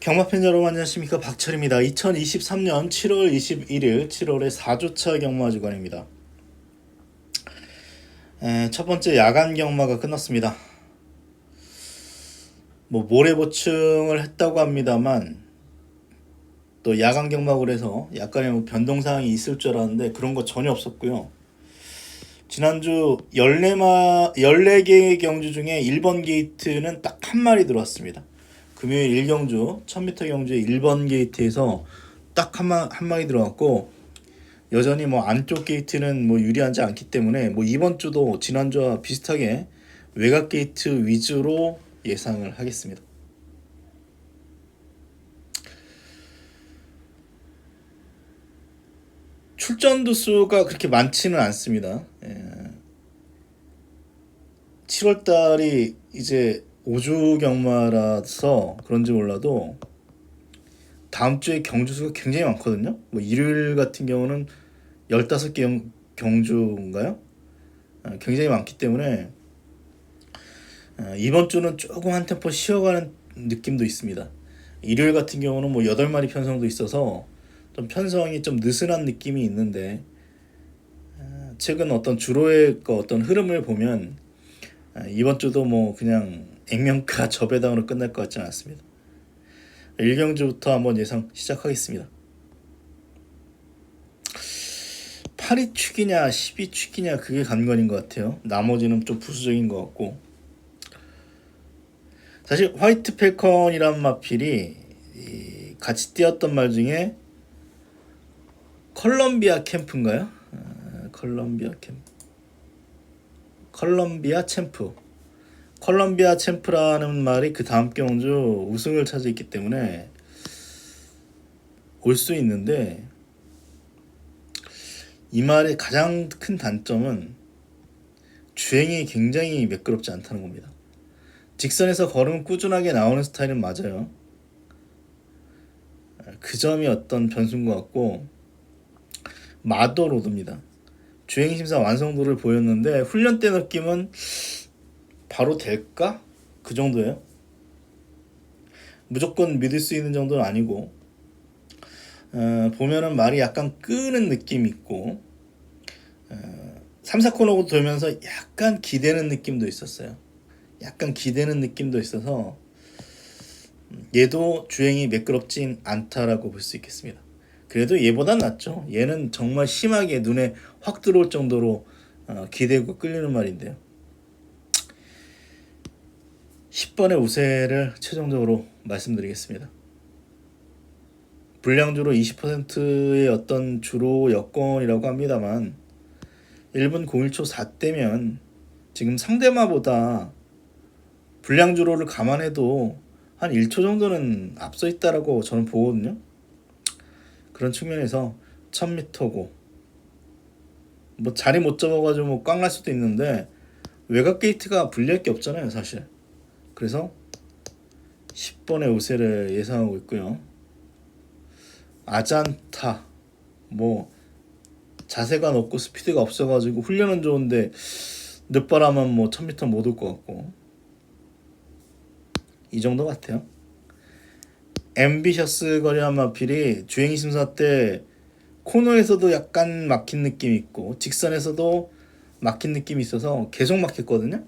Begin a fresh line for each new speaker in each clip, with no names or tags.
경마팬 여러분 안녕하십니까 박철입니다. 2023년 7월 21일 7월의 4주차 경마 주간입니다. 에, 첫 번째 야간 경마가 끝났습니다. 뭐 모래 보충을 했다고 합니다만 또 야간 경마고 해서 약간의 뭐 변동 사항이 있을 줄 알았는데 그런 거 전혀 없었고요. 지난주 14마 14개의 경주 중에 1번 게이트는 딱 한 마리 들어왔습니다. 금요일 1경주 1000m 경주의 1번 게이트에서 딱한한 마리 들어갔고 여전히 뭐 안쪽 게이트는 뭐 유리하지 않기 때문에 뭐 이번 주도 지난주와 비슷하게 외곽 게이트 위주로 예상을 하겠습니다. 출전 수가 그렇게 많지는 않습니다. 예. 7월 달이 이제 5주 경마라서 그런지 몰라도 다음 주에 경주 수가 굉장히 많거든요. 뭐 일요일 같은 경우는 15개 경, 경주인가요? 아, 굉장히 많기 때문에 아, 이번 주는 조금 한 템포 쉬어가는 느낌도 있습니다. 일요일 같은 경우는 뭐 8마리 편성도 있어서 좀 편성이 좀 느슨한 느낌이 있는데 아, 최근 어떤 주로의 그 어떤 흐름을 보면 아, 이번 주도 뭐 그냥 액면가 저배당으로 끝날 것 같지는 않습니다. 1경주부터 한번 예상 시작하겠습니다. 8위 축이냐 10위 축이냐 그게 관건인 것 같아요. 나머지는 좀 부수적인 것 같고 사실 화이트 펠컨이란 마필이 이 같이 뛰었던 말 중에 컬럼비아 캠프인가요? 아, 컬럼비아 캠프 컬럼비아 챔프 컬럼비아 챔프라는 말이 그 다음 경주 우승을 차지했기 때문에 올 수 있는데 이 말의 가장 큰 단점은 주행이 굉장히 매끄럽지 않다는 겁니다. 직선에서 걸음 꾸준하게 나오는 스타일은 맞아요. 그 점이 어떤 변수인 것 같고 마더 로드입니다. 주행 심사 완성도를 보였는데 훈련 때 느낌은 바로 될까? 그 정도예요. 무조건 믿을 수 있는 정도는 아니고 어, 보면은 말이 약간 끄는 느낌이 있고 어, 3, 4코너고 돌면서 약간 기대는 느낌도 있었어요. 약간 기대는 느낌도 있어서 얘도 주행이 매끄럽진 않다라고 볼 수 있겠습니다. 그래도 얘보단 낫죠. 얘는 정말 심하게 눈에 확 들어올 정도로 어, 기대고 끌리는 말인데요. 10번의 우세를 최종적으로 말씀드리겠습니다. 불량주로 20%의 어떤 주로 여건이라고 합니다만 1분 01초 4대면 지금 상대마보다 불량주로를 감안해도 한 1초 정도는 앞서 있다라고 저는 보거든요. 그런 측면에서 1000m고 뭐 자리 못 잡아가지고 뭐 꽝 날 수도 있는데 외곽 게이트가 불리할 게 없잖아요 사실 그래서 10번의 우세를 예상하고 있고요 아잔타 뭐 자세가 높고 스피드가 없어가지고 훈련은 좋은데 늦바람은 뭐 1000m 못 올 것 같고 이 정도 같아요 앰비셔스 거리한 마필이 주행 심사 때 코너에서도 약간 막힌 느낌이 있고 직선에서도 막힌 느낌이 있어서 계속 막혔거든요.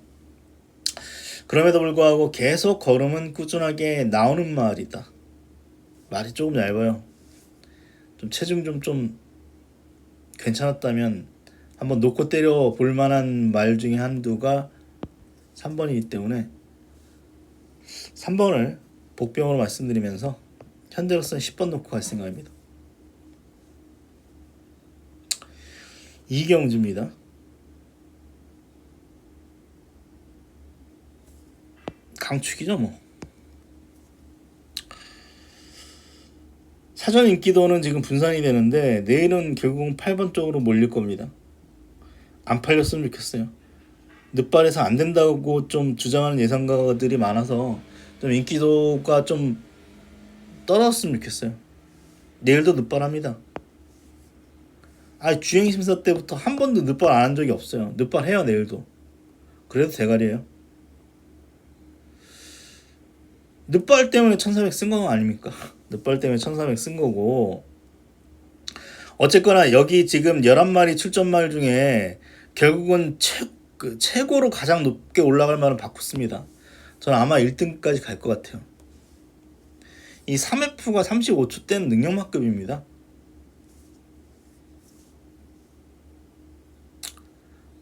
그럼에도 불구하고 계속 걸음은 꾸준하게 나오는 말이다. 말이 조금 얇아요. 좀 체중 좀 좀 괜찮았다면 한번 놓고 때려 볼 만한 말 중에 한두가 3번이기 때문에 3번을 복병으로 말씀드리면서 현재로서는 10번 놓고 갈 생각입니다. 이경주입니다. 강축이죠 뭐. 사전 인기도는 지금 분산이 되는데 내일은 결국은 8번 쪽으로 몰릴 겁니다. 안 팔렸으면 좋겠어요. 늦발에서 안 된다고 좀 주장하는 예상가들이 많아서 좀 인기도가 좀 떨어졌으면 좋겠어요. 내일도 늦발합니다. 아 주행 심사 때부터 한 번도 늦발 안 한 적이 없어요. 늦발 해요 내일도. 그래도 대가리예요. 늦발 때문에 1400쓴건 아닙니까? 늦발 때문에 1400 쓴 거고 어쨌거나 여기 지금 11마리 출전말 중에 결국은 최, 그 최고로 가장 높게 올라갈 만한 바쿠스입니다. 저는 아마 1등까지 갈 것 같아요. 이 3F가 35초 때는 능력만급입니다.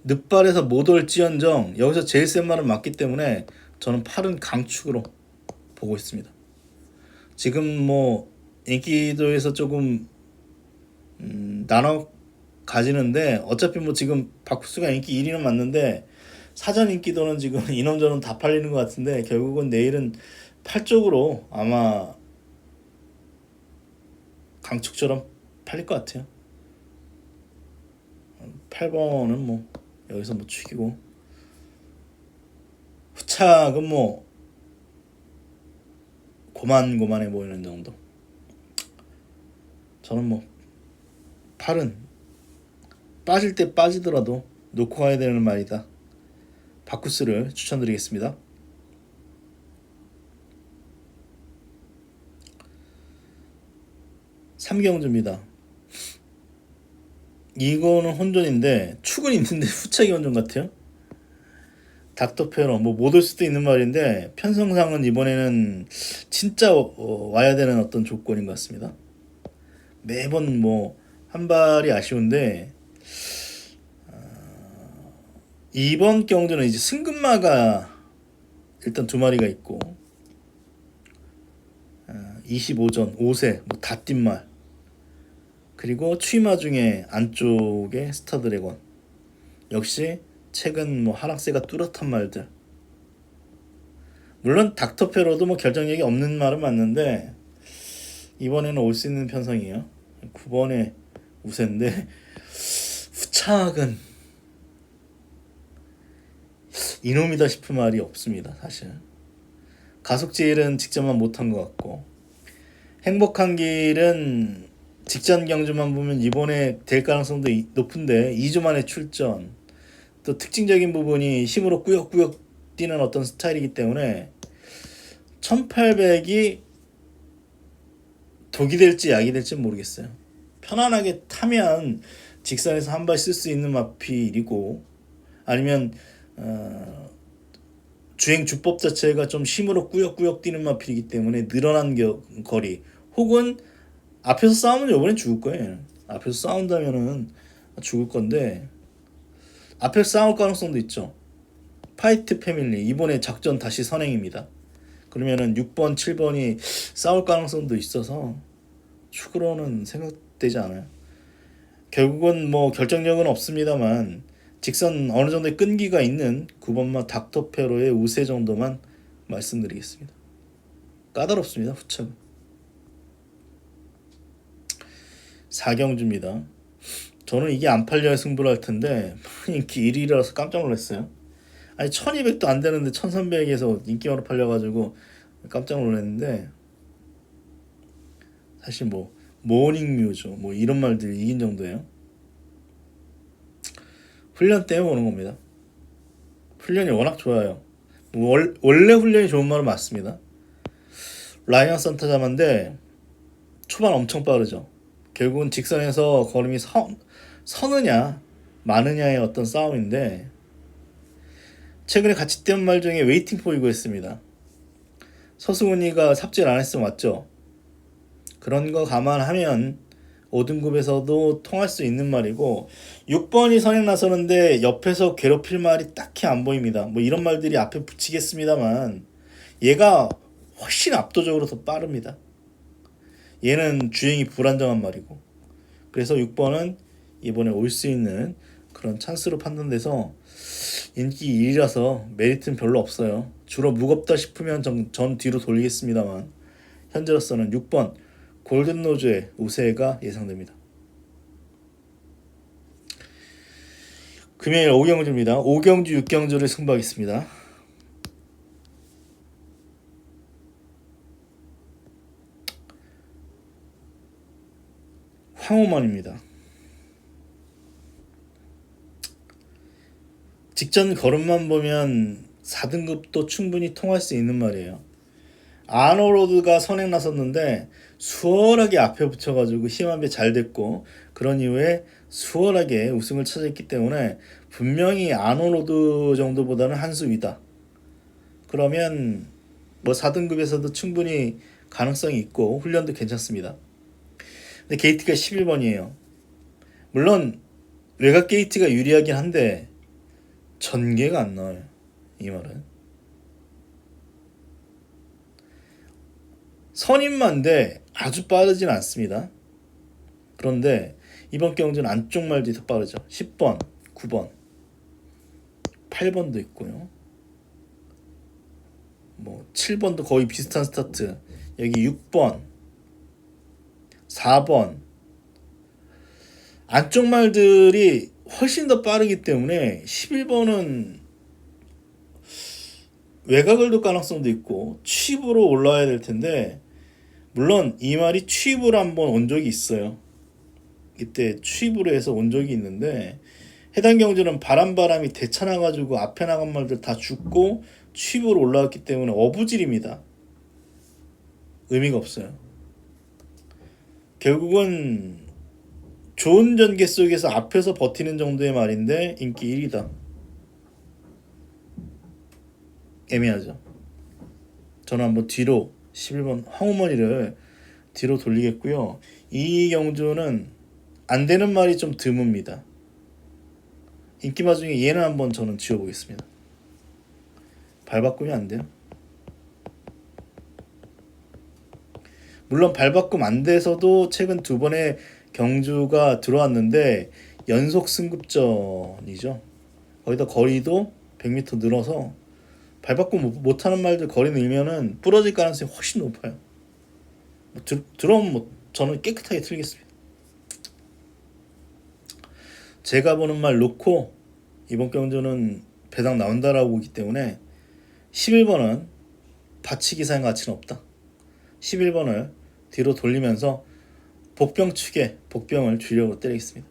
늦발에서 못 올지언정 여기서 제일 센 말은 맞기 때문에 저는 8은 강축으로 보고 있습니다. 지금 뭐 인기도에서 조금 음, 나눠 가지는데 어차피 뭐 지금 바쿠스가 인기 1위는 맞는데 사전 인기도는 지금 인원전은 다 팔리는 것 같은데 결국은 내일은 8쪽으로 아마 강축처럼 팔릴 것 같아요. 8번은 뭐 여기서 뭐 죽이고 후착은 뭐 고만고만해 보이는 정도. 저는 뭐 팔은 빠질 때 빠지더라도 놓고 가야 되는 말이다. 바쿠스를 추천드리겠습니다. 삼경주입니다. 이거는 혼전인데 축은 있는데 후착이 혼전 같아요. 닥터페로 뭐못 올 수도 있는 말인데 편성상은 이번에는 진짜 어, 와야 되는 어떤 조건인 것 같습니다. 매번 뭐 한 발이 아쉬운데 어, 이번 경주는 이제 승급마가 일단 두 마리가 있고 어, 25전 5세 뭐 다뛴말 그리고 추이마 중에 안쪽에 스타 드래곤 역시 최근 뭐 하락세가 뚜렷한 말들. 물론 닥터페로도 뭐 결정력이 없는 말은 맞는데 이번에는 올 수 있는 편성이에요. 9번에 우세인데 후착은 이놈이다 싶은 말이 없습니다 사실. 가속제일은 직접만 못한 것 같고. 행복한 길은 직전 경주만 보면 이번에 될 가능성도 이- 높은데 2주 만에 출전 또 특징적인 부분이 힘으로 꾸역꾸역 뛰는 어떤 스타일이기 때문에 1800이 독이 될지 약이 될지 모르겠어요. 편안하게 타면 직선에서 한 발 쓸 수 있는 마필이고 아니면 어, 주행 주법 자체가 좀 힘으로 꾸역꾸역 뛰는 마필이기 때문에 늘어난 겨, 거리 혹은 앞에서 싸우면 이번엔 죽을 거예요. 앞에서 싸운다면은 죽을 건데 앞에서 싸울 가능성도 있죠. 파이트 패밀리 이번에 작전 다시 선행입니다. 그러면은 6번, 7번이 싸울 가능성도 있어서 축으로는 생각되지 않아요. 결국은 뭐 결정력은 없습니다만 직선 어느 정도의 끈기가 있는 9번마 닥터 페로의 우세 정도만 말씀드리겠습니다. 까다롭습니다. 후측은. 사경주입니다. 저는 이게 안 팔려야 승부를 할 텐데 인기 1위라서 깜짝 놀랐어요. 아니 1200도 안 되는데 1300에서 인기마로 팔려가지고 깜짝 놀랐는데 사실 뭐 모닝뮤죠 뭐 이런 말들이 이긴 정도예요. 훈련 때문에 오는 겁니다. 훈련이 워낙 좋아요. 뭐 월, 원래 훈련이 좋은 말은 맞습니다. 라이언 산타 자만데 초반 엄청 빠르죠. 결국은 직선에서 걸음이 서, 서느냐 마느냐의 어떤 싸움인데 최근에 같이 뛴말 중에 웨이팅 포이고 했습니다. 서승훈이가 삽질 안 했으면 맞죠. 그런 거 감안하면 5등급에서도 통할 수 있는 말이고 6번이 선행 나서는데 옆에서 괴롭힐 말이 딱히 안 보입니다. 뭐 이런 말들이 앞에 붙이겠습니다만 얘가 훨씬 압도적으로 더 빠릅니다. 얘는 주행이 불안정한 말이고 그래서 6번은 이번에 올 수 있는 그런 찬스로 판단돼서 인기 1위라서 메리트는 별로 없어요. 주로 무겁다 싶으면 전, 전 뒤로 돌리겠습니다만 현재로서는 6번 골든로즈의 우세가 예상됩니다. 금요일 5경주입니다. 5경주 6경주를 승부하겠습니다. 황호만입니다. 직전 걸음만 보면 4등급도 충분히 통할 수 있는 말이에요. 아노로드가 선행 나섰는데 수월하게 앞에 붙여가지고 힘한배 잘 됐고 그런 이후에 수월하게 우승을 차지했기 때문에 분명히 아노로드 정도보다는 한 수 위다. 그러면 뭐 4등급에서도 충분히 가능성이 있고 훈련도 괜찮습니다. 근데 게이트가 11번이에요. 물론 외곽 게이트가 유리하긴 한데 전개가 안 나와요. 이 말은. 선임만데 아주 빠르진 않습니다. 그런데 이번 경주는 안쪽 말들이 더 빠르죠. 10번, 9번, 8번도 있고요. 뭐 7번도 거의 비슷한 스타트. 여기 6번, 4번. 안쪽 말들이 훨씬 더 빠르기 때문에 11번은 외곽을 둘 가능성도 있고 취입으로 올라와야 될 텐데 물론 이 말이 취입으로 한번 온 적이 있어요. 이때 취입으로 해서 온 적이 있는데 해당 경주는 바람바람이 대차나가지고 앞에 나간 말들 다 죽고 취입으로 올라왔기 때문에 어부질입니다. 의미가 없어요. 결국은 좋은 전개 속에서 앞에서 버티는 정도의 말인데 인기 1위다. 애매하죠. 저는 한번 뒤로 11번 황호머니를 뒤로 돌리겠고요. 이 경주는 안 되는 말이 좀 드뭅니다. 인기마 중에 얘는 한번 저는 지워보겠습니다. 발바꿈이 안 돼요. 물론 발 바꿈 안 돼서도 최근 두 번의 경주가 들어왔는데 연속 승급전이죠. 거기다 거리도 100m 늘어서 발바꿈 못- 못하는 말들 거리 늘면은 부러질 가능성이 훨씬 높아요. 뭐 들, 들어오면 뭐 저는 깨끗하게 틀리겠습니다. 제가 보는 말 놓고 이번 경주는 배당 나온다라고 보기 때문에 11번은 받치기 사용 가치는 없다. 11번을 뒤로 돌리면서 복병 축에 복병을 주력으로 때리겠습니다.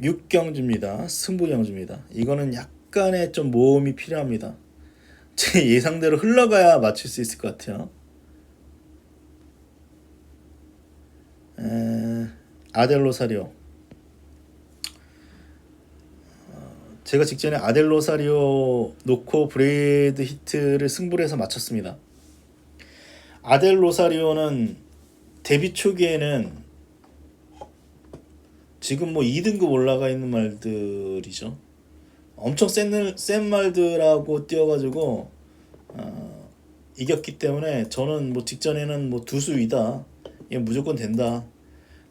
6경주입니다. 승부경주입니다. 이거는 약간의 좀 모험이 필요합니다. 제 예상대로 흘러가야 맞출 수 있을 것 같아요. 에, 아델로사리오. 어, 제가 직전에 아델로사리오 놓고 브레이드 히트를 승부를 해서 맞췄습니다. 아델 로사리오는 데뷔 초기에는 지금 뭐 2등급 올라가 있는 말들이죠. 엄청 센, 센 말들하고 뛰어가지고 어, 이겼기 때문에 저는 뭐 직전에는 뭐 두수 위다. 이게 무조건 된다.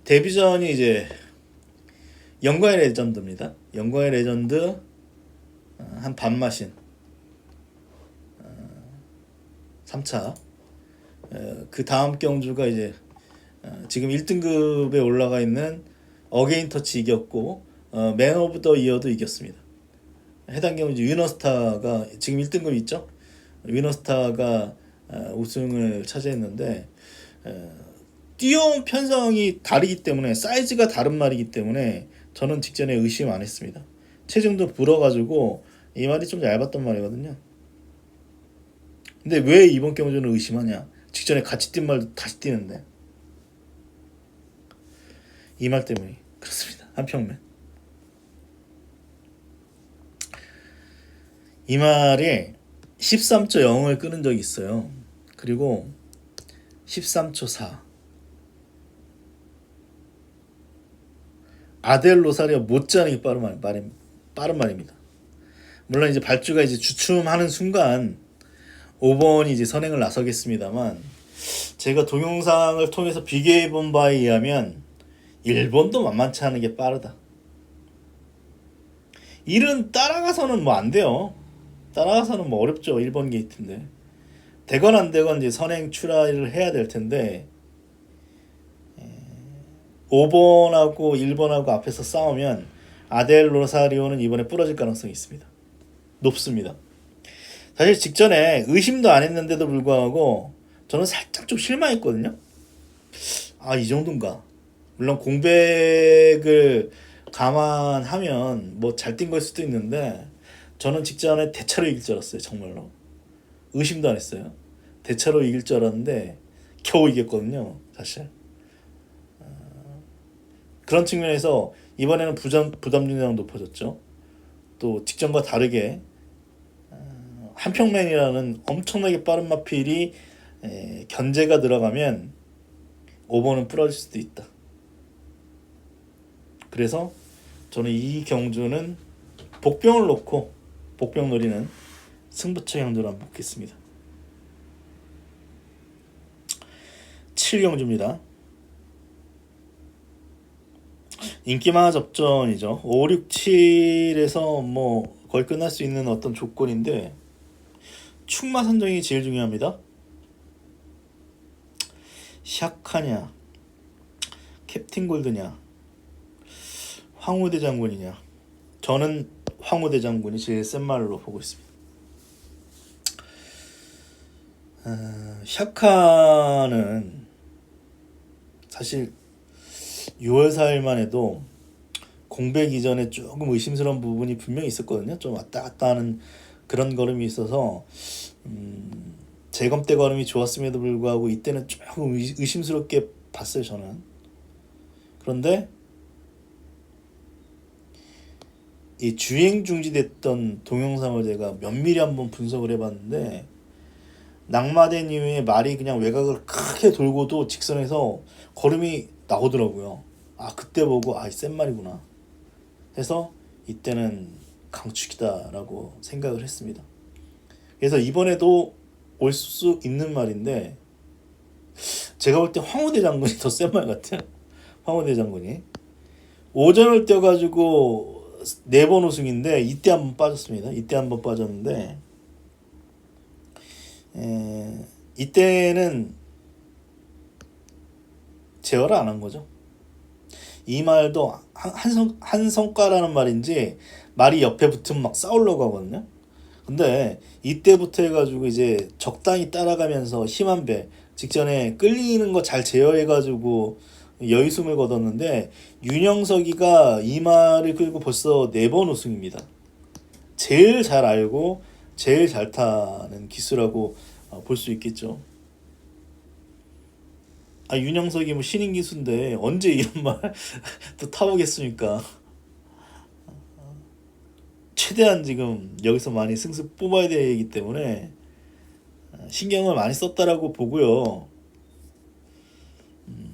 데뷔전이 이제 영광의 레전드입니다. 영광의 레전드 어, 한 반마신 어, 3차 어, 그 다음 경주가 이제 어, 지금 1등급에 올라가 있는 어게인 터치 이겼고 어, 맨 오브 더 이어도 이겼습니다. 해당 경주 위너스타가 지금 1등급 있죠? 위너스타가 어, 우승을 차지했는데 어, 뛰어온 편성이 다르기 때문에 사이즈가 다른 말이기 때문에 저는 직전에 의심 안 했습니다. 체중도 불어가지고 이 말이 좀 얇았던 말이거든요. 근데 왜 이번 경주는 의심하냐? 직전에 같이 뛴 말도 다시 뛰는데 이 말 때문에 그렇습니다. 한평면 이 말이 13초 0을 끄는 적이 있어요. 그리고 13초 4 아델 로사리오 못지않게 빠른 말, 말입니다. 물론 이제 발주가 이제 주춤하는 순간 5번이 이제 선행을 나서겠습니다만 제가 동영상을 통해서 비교해 본 바에 의하면 1번도 만만치 않은 게 빠르다. 일은 따라가서는 뭐 안 돼요. 따라가서는 뭐 어렵죠. 1번 게이트인데. 되건 안 되건 이제 선행 출하를 해야 될 텐데 5번하고 1번하고 앞에서 싸우면 아델 로사리오는 이번에 부러질 가능성이 있습니다. 높습니다. 사실 직전에 의심도 안 했는데도 불구하고 저는 살짝 좀 실망했거든요. 아, 이 정도인가? 물론 공백을 감안하면 뭐 잘 뛴 걸 수도 있는데 저는 직전에 대차로 이길 줄 알았어요, 정말로. 의심도 안 했어요. 대차로 이길 줄 알았는데 겨우 이겼거든요, 사실. 어, 그런 측면에서 이번에는 부담 부담중량 높아졌죠. 또 직전과 다르게 어, 한평맨이라는 엄청나게 빠른 마필이 에, 견제가 들어가면 5번은 부러질 수도 있다. 그래서 저는 이 경주는 복병을 놓고 복병 노리는 승부처 경주를 한번 보겠습니다. 7경주입니다. 인기만화 접전이죠. 5, 6, 7에서 뭐 거의 끝날 수 있는 어떤 조건인데 축마 선정이 제일 중요합니다. 샤카냐, 캡틴 골드냐, 황후대 장군이냐. 저는 황후대 장군이 제일 센 말로 보고 있습니다. 어, 샤카는 사실 6월 4일만 해도 공백 이전에 조금 의심스러운 부분이 분명히 있었거든요. 좀 왔다 갔다 하는 그런 걸음이 있어서 음, 재검대 걸음이 좋았음에도 불구하고 이때는 조금 의- 의심스럽게 봤어요. 저는. 그런데 이 주행 중지됐던 동영상을 제가 면밀히 한번 분석을 해봤는데 이후에 말이 그냥 외곽을 크게 돌고도 직선에서 걸음이 나오더라고요. 아 그때 보고 아센 말이구나. 해서 이때는 강축이다라고 생각을 했습니다. 그래서 이번에도 올 수 있는 말인데 제가 볼 때 황후대 장군이 더 센 말 같아요. 황후대 장군이 오전을 뛰어가지고 네 번 우승인데 이때 한 번 빠졌습니다. 이때 한 번 빠졌는데 에, 이때는 제어를 안 한 거죠. 이 말도 한, 한, 성, 한 성과라는 말인지 말이 옆에 붙으면 막 싸우려고 하거든요. 근데 이때부터 해가지고 이제 적당히 따라가면서 힘한 배 직전에 끌리는 거 잘 제어해가지고 여유승을 거뒀는데 윤영석이가 이 말을 끌고 벌써 네 번 우승입니다. 제일 잘 알고 제일 잘 타는 기수라고 어, 볼수 있겠죠. 아 윤영석이 뭐 신인 기수인데 언제 이런 말 또 타보겠습니까? 최대한 지금 여기서 많이 승수 뽑아야 되기 때문에 어, 신경을 많이 썼다라고 보고요. 음,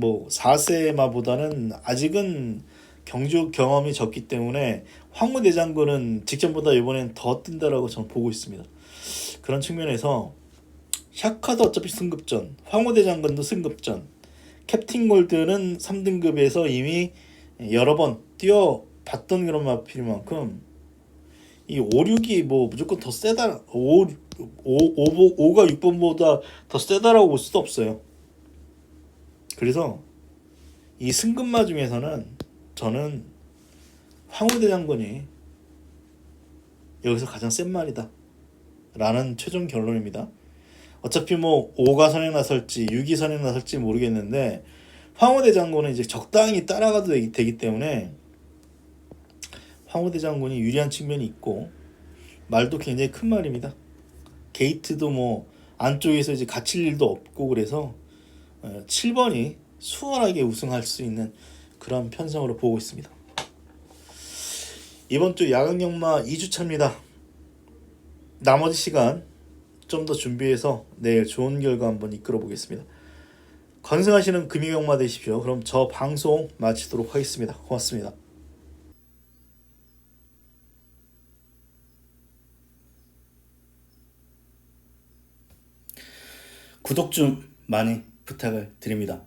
뭐 4세마보다는 아직은 경주 경험이 적기 때문에 황무 대 장군은 직전보다 이번엔 더 뜬다라고 저는 보고 있습니다. 그런 측면에서 샤카도 어차피 승급전, 황후대 장군도 승급전, 캡틴 골드는 3등급에서 이미 여러 번 뛰어봤던 그런 마필인 만큼 이 5, 6이 뭐 무조건 더 세다 5, 5, 5, 5가 6번보다 더 세다라고 볼 수도 없어요. 그래서 이 승급마 중에서는 저는 황후대 장군이 여기서 가장 센 말이다. 라는 최종 결론입니다. 어차피 뭐 5가 선행 나설지 6이 선행 나설지 모르겠는데 황후대 장군은 이제 적당히 따라가도 되기 때문에 황후대 장군이 유리한 측면이 있고 말도 굉장히 큰 말입니다. 게이트도 뭐 안쪽에서 이제 갇힐 일도 없고 그래서 7번이 수월하게 우승할 수 있는 그런 편성으로 보고 있습니다. 이번 주 야간 경마 2주차입니다. 나머지 시간 좀 더 준비해서 내일 좋은 결과 한번 이끌어 보겠습니다. 건승하시는 금이 경마 되십시오. 그럼 저 방송 마치도록 하겠습니다. 고맙습니다. 구독 좀 많이 부탁을 드립니다.